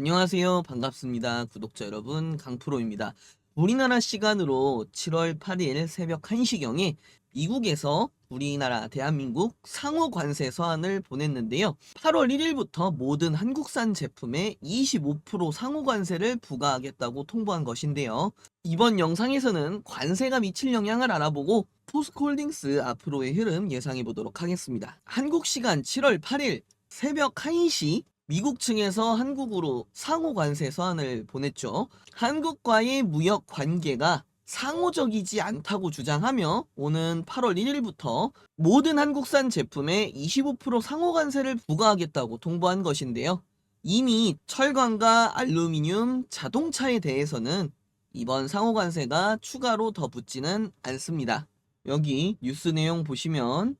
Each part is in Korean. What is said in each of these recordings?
안녕하세요. 반갑습니다. 구독자 여러분, 강프로입니다. 우리나라 시간으로 7월 8일 새벽 1시경에 미국에서 우리나라 대한민국 상호 관세 서한을 보냈는데요. 8월 1일부터 모든 한국산 제품에 25% 상호 관세를 부과하겠다고 통보한 것인데요. 이번 영상에서는 관세가 미칠 영향을 알아보고 포스코홀딩스 앞으로의 흐름 예상해 보도록 하겠습니다. 한국 시간 7월 8일 새벽 1시 미국 측에서 한국으로 상호 관세 서한을 보냈죠. 한국과의 무역 관계가 상호적이지 않다고 주장하며 오는 8월 1일부터 모든 한국산 제품에 25% 상호 관세를 부과하겠다고 통보한 것인데요. 이미 철강과 알루미늄, 자동차에 대해서는 이번 상호 관세가 추가로 더 붙지는 않습니다. 여기 뉴스 내용 보시면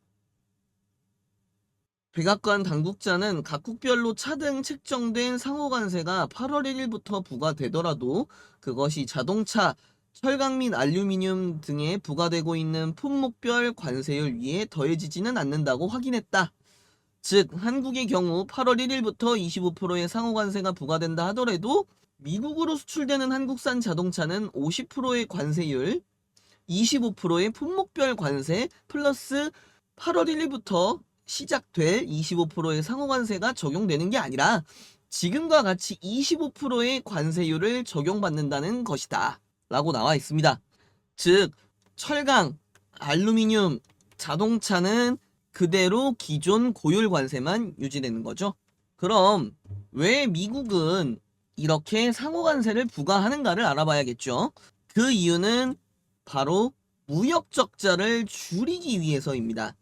백악관 당국자는 각국별로 차등 책정된 상호관세가 8월 1일부터 부과되더라도 그것이 자동차, 철강 및 알루미늄 등에 부과되고 있는 품목별 관세율 위에 더해지지는 않는다고 확인했다. 즉, 한국의 경우 8월 1일부터 25%의 상호관세가 부과된다 하더라도 미국으로 수출되는 한국산 자동차는 50%의 관세율, 25%의 품목별 관세 플러스 8월 1일부터 시작될 25%의 상호관세가 적용되는 게 아니라 지금과 같이 25%의 관세율을 적용받는다는 것이다. 라고 나와 있습니다. 즉, 철강, 알루미늄, 자동차는 그대로 기존 고율 관세만 유지되는 거죠. 그럼 왜 미국은 이렇게 상호 관세를 부과하는가를 알아봐야겠죠. 그 이유는 바로 무역 적자를 줄이기 위해서입니다.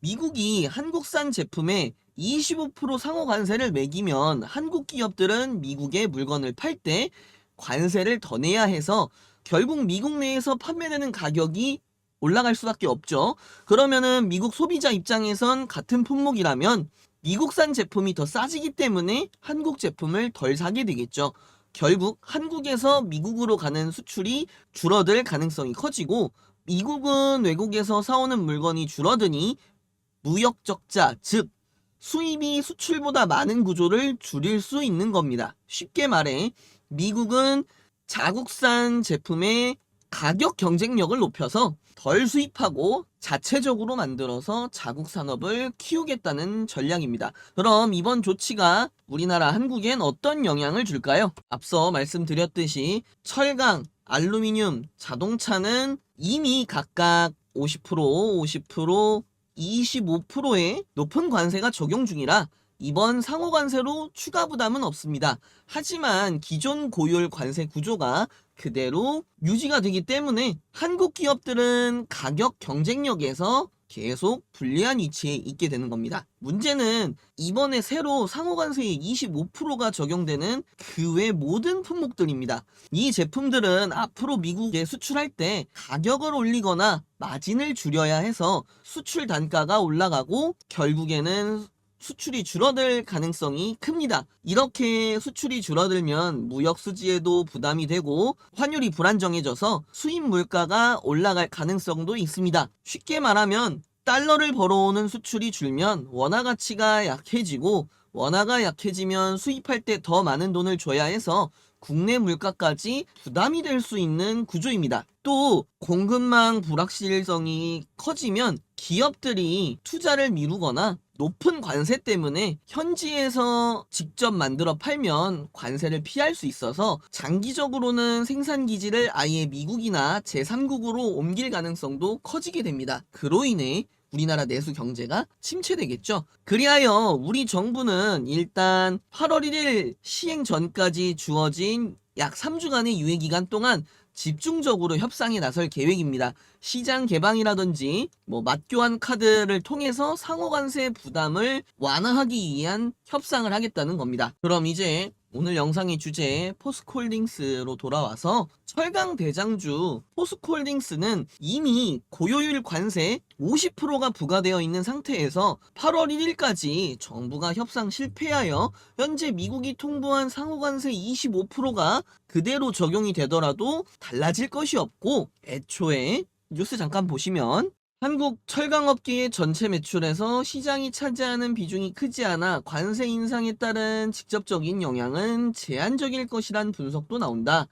미국이 한국산 제품에 25% 상호 관세를 매기면 한국 기업들은 미국의 물건을 팔 때 관세를 더 내야 해서 결국 미국 내에서 판매되는 가격이 올라갈 수밖에 없죠. 그러면은 미국 소비자 입장에선 같은 품목이라면 미국산 제품이 더 싸지기 때문에 한국 제품을 덜 사게 되겠죠. 결국 한국에서 미국으로 가는 수출이 줄어들 가능성이 커지고 미국은 외국에서 사오는 물건이 줄어드니 무역 적자, 즉 수입이 수출보다 많은 구조를 줄일 수 있는 겁니다. 쉽게 말해 미국은 자국산 제품의 가격 경쟁력을 높여서 덜 수입하고 자체적으로 만들어서 자국 산업을 키우겠다는 전략입니다. 그럼 이번 조치가 우리나라 한국엔 어떤 영향을 줄까요? 앞서 말씀드렸듯이 철강, 알루미늄, 자동차는 이미 각각 50%, 50%, 25%의 높은 관세가 적용 중이라 이번 상호 관세로 추가 부담은 없습니다. 하지만 기존 고율 관세 구조가 그대로 유지가 되기 때문에 한국 기업들은 가격 경쟁력에서 계속 불리한 위치에 있게 되는 겁니다. 문제는 이번에 새로 상호관세의 25%가 적용되는 그 외 모든 품목들입니다. 이 제품들은 앞으로 미국에 수출할 때 가격을 올리거나 마진을 줄여야 해서 수출 단가가 올라가고 결국에는 수출이 줄어들 가능성이 큽니다. 이렇게 수출이 줄어들면 무역 수지에도 부담이 되고 환율이 불안정해져서 수입 물가가 올라갈 가능성도 있습니다. 쉽게 말하면 달러를 벌어오는 수출이 줄면 원화 가치가 약해지고 원화가 약해지면 수입할 때 더 많은 돈을 줘야 해서 국내 물가까지 부담이 될 수 있는 구조입니다. 또 공급망 불확실성이 커지면 기업들이 투자를 미루거나 높은 관세 때문에 현지에서 직접 만들어 팔면 관세를 피할 수 있어서 장기적으로는 생산 기지를 아예 미국이나 제3국으로 옮길 가능성도 커지게 됩니다. 그로 인해 우리나라 내수 경제가 침체되겠죠. 그리하여 우리 정부는 일단 8월 1일 시행 전까지 주어진 약 3주간의 유예 기간 동안 집중적으로 협상에 나설 계획입니다. 시장 개방이라든지 뭐 맞교환 카드를 통해서 상호관세 부담을 완화하기 위한 협상을 하겠다는 겁니다. 그럼 이제 오늘 영상의 주제 포스코홀딩스로 돌아와서 철강 대장주 포스코홀딩스는 이미 고효율 관세 50%가 부과되어 있는 상태에서 8월 1일까지 정부가 협상 실패하여 현재 미국이 통보한 상호관세 25%가 그대로 적용이 되더라도 달라질 것이 없고 애초에 뉴스 잠깐 보시면 한국 철강업계의 전체 매출에서 시장이 차지하는 비중이 크지 않아 관세 인상에 따른 직접적인 영향은 제한적일 것이란 분석도 나온다.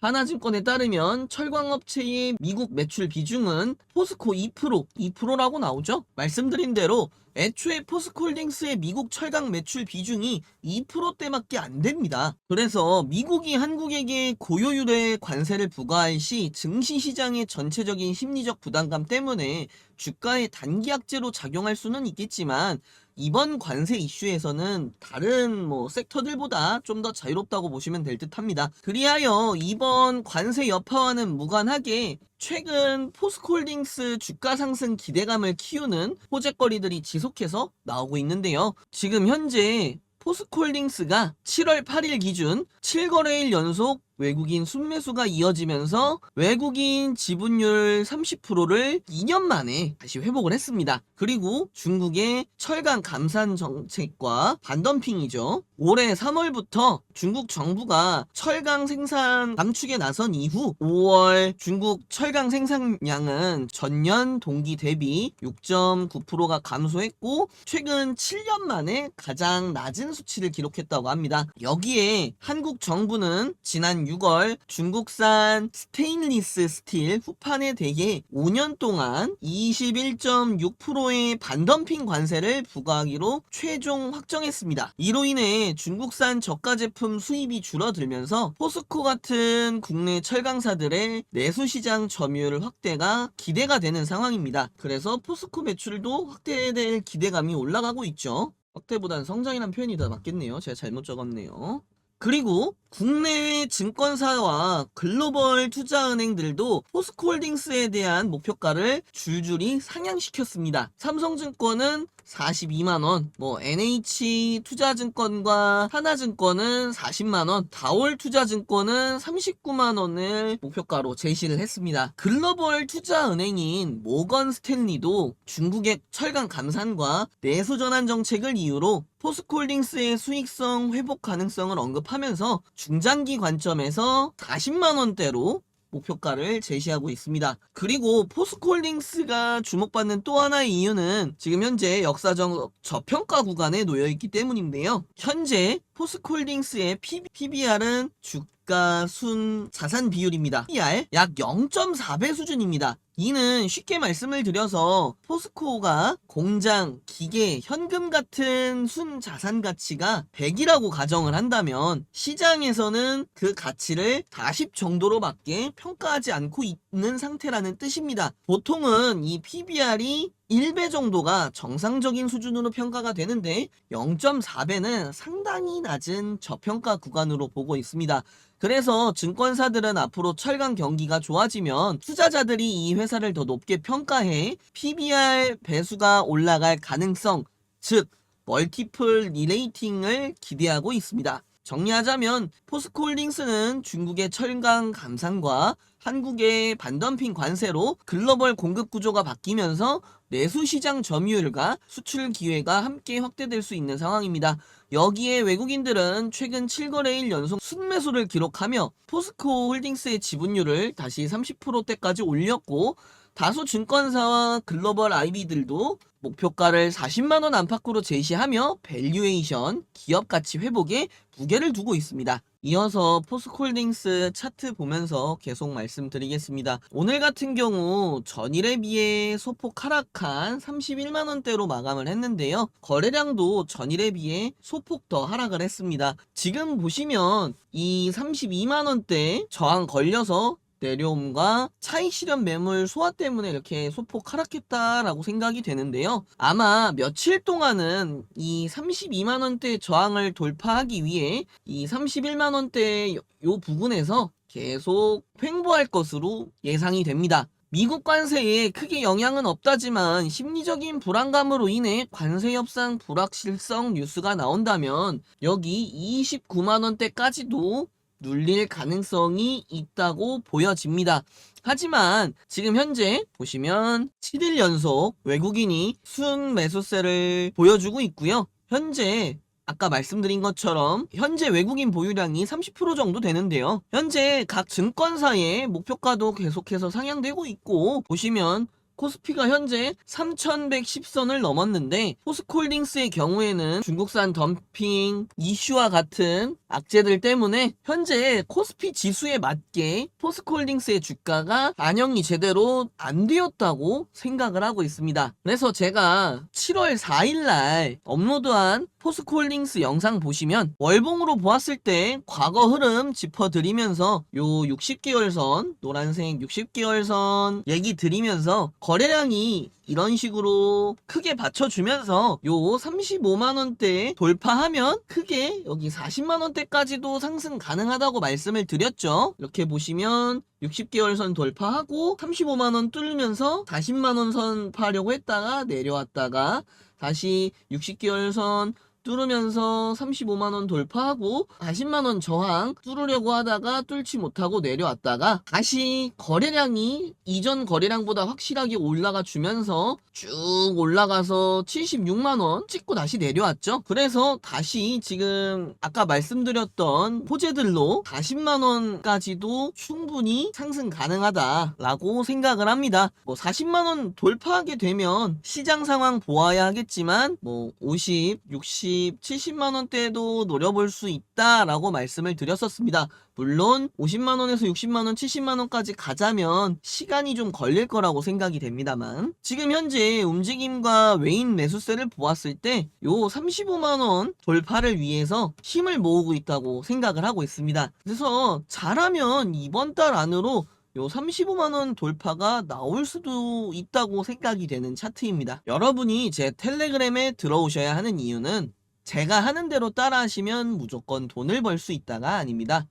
하나증권에 따르면 철광업체의 미국 매출 비중은 포스코 2%, 2%라고 나오죠? 말씀드린 대로 애초에 포스코홀딩스의 미국 철강 매출 비중이 2%대밖에 안 됩니다. 그래서 미국이 한국에게 고효율의 관세를 부과할 시 증시 시장의 전체적인 심리적 부담감 때문에 주가에 단기 악재로 작용할 수는 있겠지만 이번 관세 이슈에서는 다른 뭐 섹터들보다 좀 더 자유롭다고 보시면 될 듯합니다. 그리하여 이번 관세 여파와는 무관하게 최근 포스코홀딩스 주가 상승 기대감을 키우는 호재거리들이 지속해서 나오고 있는데요. 지금 현재 포스코홀딩스가 7월 8일 기준 7거래일 연속 외국인 순매수가 이어지면서 외국인 지분율 30%를 2년 만에 다시 회복을 했습니다. 그리고 중국의 철강 감산 정책과 반덤핑이죠. 올해 3월부터 중국 정부가 철강 생산 감축에 나선 이후 5월 중국 철강 생산량은 전년 동기 대비 6.9%가 감소했고 최근 7년 만에 가장 낮은 수치를 기록했다고 합니다. 여기에 한국 정부는 지난 6월 중국산 스테인리스 스틸 후판에 대해 5년 동안 21.6%의 반덤핑 관세를 부과하기로 최종 확정했습니다. 이로 인해 중국산 저가 제품 수입이 줄어들면서 포스코 같은 국내 철강사들의 내수 시장 점유율 확대가 기대가 되는 상황입니다. 그래서 포스코 매출도 확대될 기대감이 올라가고 있죠. 확대보단 성장이란 표현이 더 맞겠네요. 제가 잘못 적었네요. 그리고 국내외 증권사와 글로벌 투자은행들도 포스코홀딩스에 대한 목표가를 줄줄이 상향시켰습니다. 삼성증권은 42만원, 뭐 NH 투자증권과 하나증권은 40만원, 다올 투자증권은 39만원을 목표가로 제시를 했습니다. 글로벌 투자은행인 모건 스탠리도 중국의 철강 감산과 내수 전환 정책을 이유로 포스코홀딩스의 수익성 회복 가능성을 언급하면서 중장기 관점에서 40만원대로 목표가를 제시하고 있습니다. 그리고 포스코홀딩스가 주목받는 또 하나의 이유는 지금 현재 역사적 저평가 구간에 놓여 있기 때문인데요. 현재 포스코홀딩스의 PBR은 주 가 순 자산 비율입니다. PBR 약 0.4배 수준입니다. 이는 쉽게 말씀을 드려서 포스코가 공장, 기계, 현금 같은 순 자산 가치가 100이라고 가정을 한다면 시장에서는 그 가치를 40 정도로밖에 평가하지 않고 있는 상태라는 뜻입니다. 보통은 이 PBR이 1배 정도가 정상적인 수준으로 평가가 되는데 0.4배는 상당히 낮은 저평가 구간으로 보고 있습니다. 그래서 증권사들은 앞으로 철강 경기가 좋아지면 투자자들이 이 회사를 더 높게 평가해 PBR 배수가 올라갈 가능성, 즉 멀티플 리레이팅을 기대하고 있습니다. 정리하자면 포스코홀딩스는 중국의 철강 감산과 한국의 반덤핑 관세로 글로벌 공급 구조가 바뀌면서 내수 시장 점유율과 수출 기회가 함께 확대될 수 있는 상황입니다. 여기에 외국인들은 최근 7거래일 연속 순매수를 기록하며 포스코 홀딩스의 지분율을 다시 30%대까지 올렸고 다수 증권사와 글로벌 IB들도 목표가를 40만원 안팎으로 제시하며 밸류에이션, 기업 가치 회복에 무게를 두고 있습니다. 이어서 포스코홀딩스 차트 보면서 계속 말씀드리겠습니다. 오늘 같은 경우 전일에 비해 소폭 하락한 31만원대로 마감을 했는데요. 거래량도 전일에 비해 소폭 더 하락을 했습니다. 지금 보시면 이 32만원대 저항 걸려서 내려옴과 차익 실현 매물 소화 때문에 이렇게 소폭 하락했다라고 생각이 되는데요. 아마 며칠 동안은 이 32만 원대 저항을 돌파하기 위해 이 31만 원대 요 부분에서 계속 횡보할 것으로 예상이 됩니다. 미국 관세에 크게 영향은 없다지만 심리적인 불안감으로 인해 관세 협상 불확실성 뉴스가 나온다면 여기 29만 원대까지도 눌릴 가능성이 있다고 보여집니다. 하지만 지금 현재 보시면 7일 연속 외국인이 순 매수세를 보여주고 있고요. 현재 아까 말씀드린 것처럼 현재 외국인 보유량이 30% 정도 되는데요. 현재 각 증권사의 목표가도 계속해서 상향되고 있고 보시면 코스피가 현재 3110선을 넘었는데 포스콜딩스의 경우에는 중국산 덤핑 이슈와 같은 악재들 때문에 현재 코스피 지수에 맞게 포스콜딩스의 주가가 반영이 제대로 안 되었다고 생각을 하고 있습니다. 그래서 제가 7월 4일날 업로드한 포스콜딩스 영상 보시면 월봉으로 보았을 때 과거 흐름 짚어드리면서 요 60개월선 노란색 60개월선 얘기 드리면서 거래량이 이런 식으로 크게 받쳐주면서 요 35만원대 돌파하면 크게 여기 40만원대까지도 상승 가능하다고 말씀을 드렸죠. 이렇게 보시면 60개월 선 돌파하고 35만원 뚫으면서 40만원 선 파려고 했다가 내려왔다가 다시 60개월 선 뚫으면서 35만원 돌파하고 40만원 저항 뚫으려고 하다가 뚫지 못하고 내려왔다가 다시 거래량이 이전 거래량보다 확실하게 올라가 주면서 쭉 올라가서 76만원 찍고 다시 내려왔죠. 그래서 다시 지금 아까 말씀드렸던 호재들로 40만원까지도 충분히 상승 가능하다라고 생각을 합니다. 뭐 40만원 돌파하게 되면 시장 상황 보아야 하겠지만 뭐 50, 60, 70만원대도 노려볼 수 있다라고 말씀을 드렸었습니다. 물론 50만원에서 60만원, 70만원까지 가자면 시간이 좀 걸릴 거라고 생각이 됩니다만 지금 현재 움직임과 외인 매수세를 보았을 때 요 35만원 돌파를 위해서 힘을 모으고 있다고 생각을 하고 있습니다. 그래서 잘하면 이번 달 안으로 요 35만원 돌파가 나올 수도 있다고 생각이 되는 차트입니다. 여러분이 제 텔레그램에 들어오셔야 하는 이유는 제가 하는 대로 따라 하시면 무조건 돈을 벌 수 있다가 아닙니다.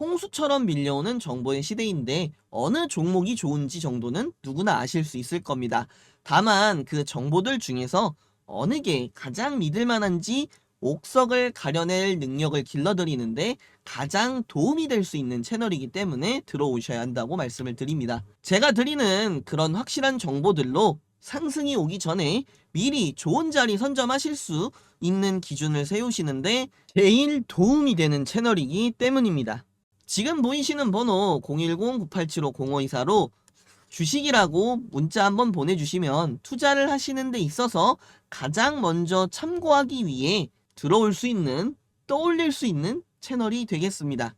홍수처럼 밀려오는 정보의 시대인데 어느 종목이 좋은지 정도는 누구나 아실 수 있을 겁니다. 다만 그 정보들 중에서 어느 게 가장 믿을 만한지 옥석을 가려낼 능력을 길러드리는데 가장 도움이 될 수 있는 채널이기 때문에 들어오셔야 한다고 말씀을 드립니다. 제가 드리는 그런 확실한 정보들로 상승이 오기 전에 미리 좋은 자리 선점하실 수 있는 기준을 세우시는데 제일 도움이 되는 채널이기 때문입니다. 지금 보이시는 번호 010-9875-0524로 주식이라고 문자 한번 보내주시면 투자를 하시는 데 있어서 가장 먼저 참고하기 위해 들어올 수 있는, 떠올릴 수 있는 채널이 되겠습니다.